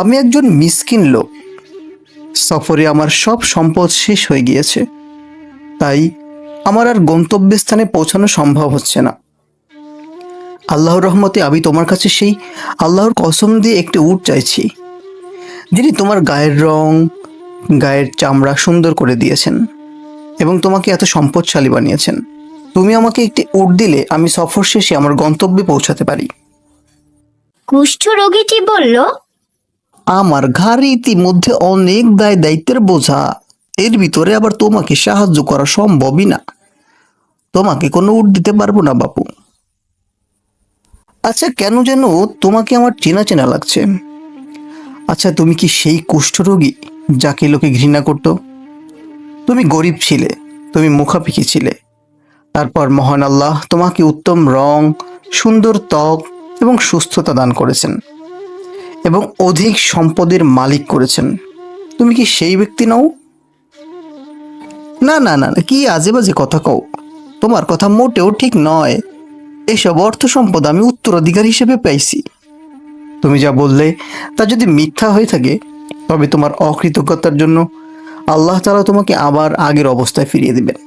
আমি একজন মিসকিন লোক। সফরে আমার সব সম্পদ শেষ হয়ে গিয়েছে। তাই আমার আর গন্তব্যস্থানে পৌঁছানো সম্ভব হচ্ছে না। আল্লাহর রহমতে আমি তোমার কাছে সেই আল্লাহর কসম দিয়ে একটি উট চাইছি, যিনি তোমার গায়ের রং, গায়ের চামড়া সুন্দর করে দিয়েছেন এবং তোমাকে এত সম্পদশালী বানিয়েছেন। তুমি আমাকে একটি উট দিলে আমি সফর শেষে আমার গন্তব্যে পৌঁছাতে পারি। কুষ্ঠ রোগীটি বলল আমার ঘাড়ে ইতিমধ্যে অনেক দায় দায়িত্বের বোঝা। এর ভিতরে আবার তোমাকে সাহায্য করা সম্ভবই না। তোমাকে কোনো উট দিতে পারব না, বাপু। আচ্ছা কেন যেন তোমাকে আমার চেনা চেনা লাগছে। আচ্ছা তুমি কি সেই কুষ্ঠরোগী যাকে লোকে ঘৃণা করত? তুমি গরিব ছিলে, তুমি মুখাপিকি ছিলে। তারপর মহান আল্লাহ তোমাকে উত্তম রং, সুন্দর ত্বক এবং সুস্থতা দান করেছেন। এবং অধিক সম্পদের মালিক করেছেন। তুমি কি সেই ব্যক্তি নও? না না না কি আজে বাজে কথা কও? তোমার কথা মোটেও ঠিক নয়। এসব অর্থ সম্পদ আমি উত্তরাধিকার হিসেবে পাইছি তুমি যা বললে তা যদি মিথ্যা হয়ে থাকে, তবে তোমার অকৃতজ্ঞতার জন্য আল্লাহ তাআলা তোমাকে আবার আগের অবস্থায় ফিরিয়ে দিবেন।